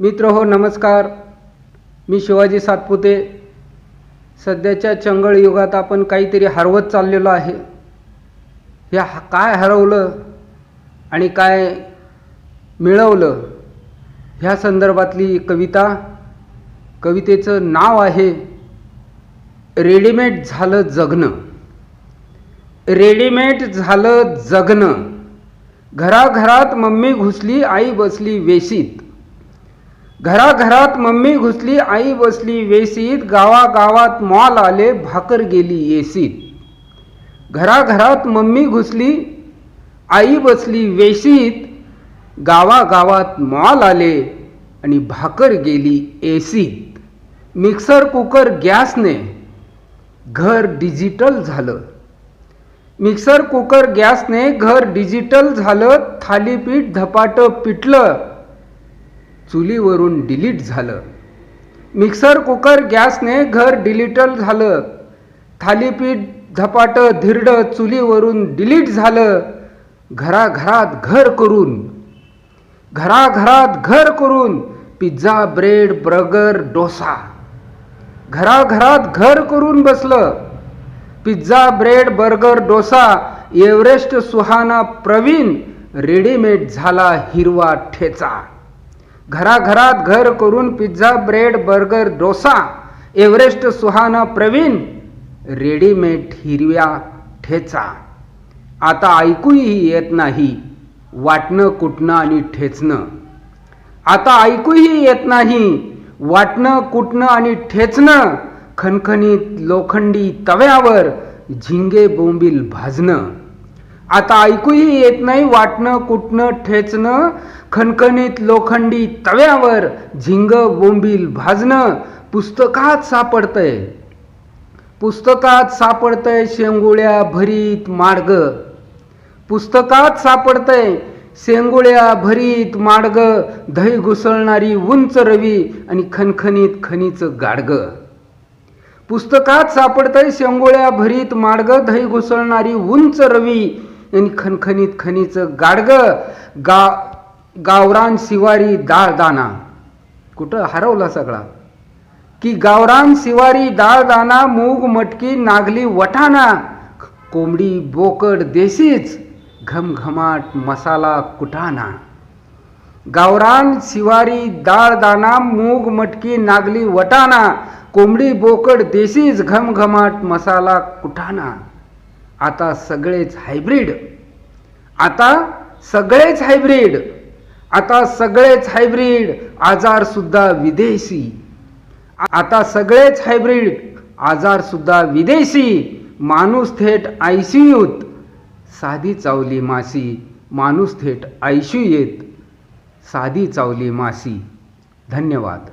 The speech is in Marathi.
मित्र हो नमस्कार. मी शिवाजी सातपुते. सध्याच्या चंगळ युगात आपण काहीतरी हरवत चाललेलो आहे. हे काय हरवलं आणि काय मिळवलं ह्या संदर्भातली कविता कवितेचं नाव आहे रेडीमेड झालं जगणं. रेडीमेड झालं जगणं. घराघरात मम्मी घुसली आई बसली वेशीत. घराघरात मम्मी घुसली आई बसली वेशीत गावागावात मॉल आले भाकर गेली येसीत घराघरात मम्मी घुसली आई बसली वेशीत गावागावात मॉल आले आणि भाकर गेली एसीत मिक्सर कुकर गॅसने घर डिजिटल झालं. मिक्सर कुकर गॅसने घर डिजिटल झालं थालीपीठ धपाटं पिटलं चुलीवरून डिलीट झालं. मिक्सर कुकर गॅसने घर डिलिटल झालं. थालीपीठ धपाटं धिरडं चुलीवरून डिलीट झालं. घराघरात घर करून. घराघरात घर करून. Pizza bread burger dosa. घराघरात घर करून बसलं. Pizza bread burger dosa Everest Suhana Praveen readymade झाला हिरवा ठेचा. घराघरात घर करून pizza bread burger dosa Everest Suhana Praveen readymade हिरव्या ठेचा. आता ऐकूही येत नाही वाटणं कुटणं आणि ठेचणं. आता ऐकूही येत नाही वाटणं कुटणं आणि ठेचणं. खणखणीत लोखंडी तव्यावर झिंगे बोंबील भाजणं. आता ऐकूही येत नाही वाटणं कुटणं ठेचणं खणखणीत लोखंडी तव्यावर झिंग बोंबील भाजणं पुस्तकात सापडतंय. पुस्तकात सापडतंय शेंगुळ्या भरीत मार्ग. पुस्तकात सापडतंय शेंगुळ्या भरीत मार्ग दही घुसळणारी उंच रवी आणि खणखणीत खणीचं गाडग. पुस्तकात सापडतंय शेंगोळ्या भरीत मार्ग दही घुसळणारी उंच रवी आणि खणखणीत खणीचं गाडग गा गावरान शिवारी डाळ दाना. कुठं हरवला सगळा? की गावरान शिवारी डाळ दाना मूग मटकी नागली वटाणा कोंबडी बोकड देशीच घमघमाट मसाला कुटाणा. गावरान शिवारी डाळ दाना मूग मटकी नागली वटाणा कोंबडी बोकड देशीच घमघमाट मसाला कुटाणा. आता सगळेच हायब्रीड. आता सगळेच हायब्रीड. आता सगळेच हायब्रीड. आजार सुद्धा विदेशी. आता सगळेच हायब्रीड. आजार सुद्धा विदेशी. माणूस थेट आयसीयूत. साधी चावली मासी. माणूस थेट आयशीयूत साधी चावली मासी. धन्यवाद.